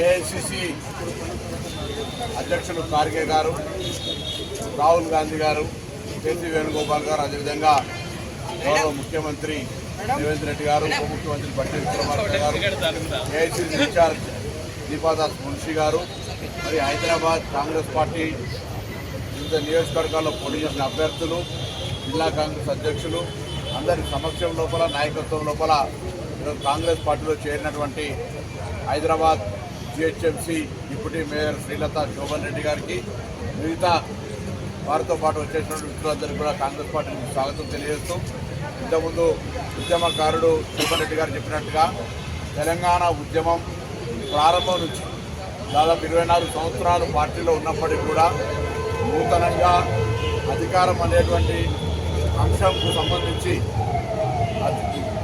AICC అధ్యక్షులు ఖార్గే గారు రాహుల్ గాంధీ గారు కేసీ వేణుగోపాల్ గారు అదేవిధంగా గౌరవ ముఖ్యమంత్రి రేవంత్ రెడ్డి గారు ఉప ముఖ్యమంత్రి బట్టి విక్రమార్క గారు ఏఐసిసి ఇన్ఛార్జ్ దీపాదాస్ మున్షి గారు మరి హైదరాబాద్ కాంగ్రెస్ పార్టీ వివిధ నియోజకవర్గాల్లో పోటీ చేసిన అభ్యర్థులు జిల్లా కాంగ్రెస్ అధ్యక్షులు అందరి సమక్షం లోపల నాయకత్వం లోపల కాంగ్రెస్ పార్టీలో చేరినటువంటి Hyderabad GHMC deputy mayor Srilatha Shobhan Reddy గారికి మిగతా వారితో పాటు వచ్చేటువంటి మిత్రులందరికీ కూడా కాంగ్రెస్ పార్టీకి స్వాగతం తెలియజేస్తూ ఇంతకుముందు ఉద్యమకారుడు శోభన్ రెడ్డి గారు చెప్పినట్టుగా తెలంగాణ ఉద్యమం ప్రారంభం నుంచి దాదాపు ఇరవై నాలుగు సంవత్సరాలు పార్టీలో ఉన్నప్పటికీ కూడా నూతనంగా అధికారం అనేటువంటి అంశంకు సంబంధించి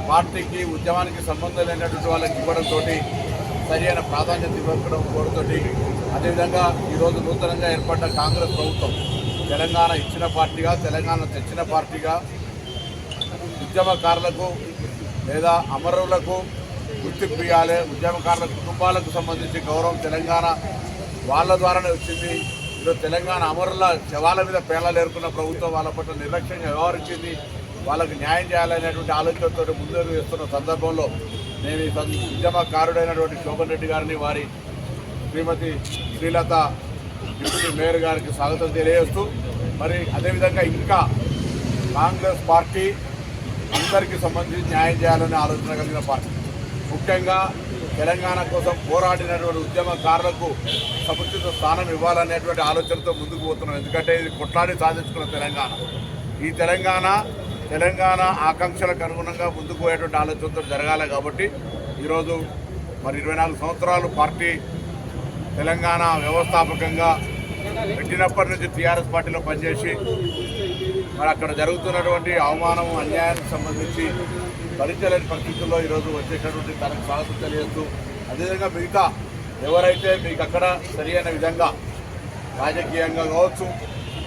పార్టీకి ఉద్యమానికి సంబంధం లేనటువంటి వాళ్ళకి ఇవ్వడంతో సరైన ప్రాధాన్యత ఇవ్వడం కోరుతో అదేవిధంగా ఈరోజు నూతనంగా ఏర్పడ్డ కాంగ్రెస్ ప్రభుత్వం తెలంగాణ ఇచ్చిన పార్టీగా తెలంగాణ తెచ్చిన పార్టీగా ఉద్యమకారులకు లేదా అమరులకు గుర్తింపు ఇవ్వాలి. ఉద్యమకారుల కుటుంబాలకు సంబంధించి గౌరవం తెలంగాణ వాళ్ళ ద్వారానే వచ్చింది. ఈరోజు తెలంగాణ అమరుల శవాల మీద పేలాలు ఏరుకున్న ప్రభుత్వం వాళ్ళ పట్ల నిర్లక్ష్యంగా వ్యవహరించింది. వాళ్ళకి న్యాయం చేయాలనేటువంటి ఆలోచనతో ముందడుగు వేస్తున్న సందర్భంలో నేను ఈ ఉద్యమకారుడైనటువంటి శోభన్ రెడ్డి గారిని వారి శ్రీమతి శ్రీలత డిప్యూటీ మేయర్ గారికి స్వాగతం తెలియజేస్తూ మరి అదేవిధంగా ఇంకా కాంగ్రెస్ పార్టీ అందరికీ సంబంధించి న్యాయం చేయాలనే ఆలోచన కలిగిన పార్టీ. ముఖ్యంగా తెలంగాణ కోసం పోరాడినటువంటి ఉద్యమకారులకు సముచిత స్థానం ఇవ్వాలనేటువంటి ఆలోచనతో ముందుకు పోతున్నాం. ఎందుకంటే ఇది కొట్లాడి సాధించుకున్న తెలంగాణ. ఈ తెలంగాణ తెలంగాణ ఆకాంక్షలకు అనుగుణంగా ముందుకు పోయేటువంటి ఆలోచనతో జరగాలి కాబట్టి ఈరోజు మరి ఇరవై నాలుగు సంవత్సరాలు పార్టీ తెలంగాణ వ్యవస్థాపకంగా పెట్టినప్పటి నుంచి టీఆర్ఎస్ పార్టీలో పనిచేసి మరి అక్కడ జరుగుతున్నటువంటి అవమానం అన్యాయానికి సంబంధించి భరించలేని పరిస్థితుల్లో ఈరోజు వచ్చేటటువంటి తనకు స్వాగతం తెలియజేస్తూ అదేవిధంగా మిగతా ఎవరైతే మీకు అక్కడ సరియైన విధంగా రాజకీయంగా కావచ్చు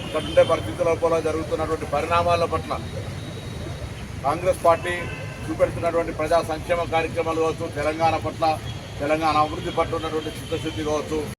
అక్కడ ఉండే పరిస్థితుల లోపల జరుగుతున్నటువంటి పరిణామాల పట్ల కాంగ్రెస్ పార్టీ చూపెడుతున్నటువంటి ప్రజా సంక్షేమ కార్యక్రమాలు కావచ్చు తెలంగాణ పట్ల తెలంగాణ అభివృద్ధి పట్ల ఉన్నటువంటి చిత్తశుద్ధి కావచ్చు.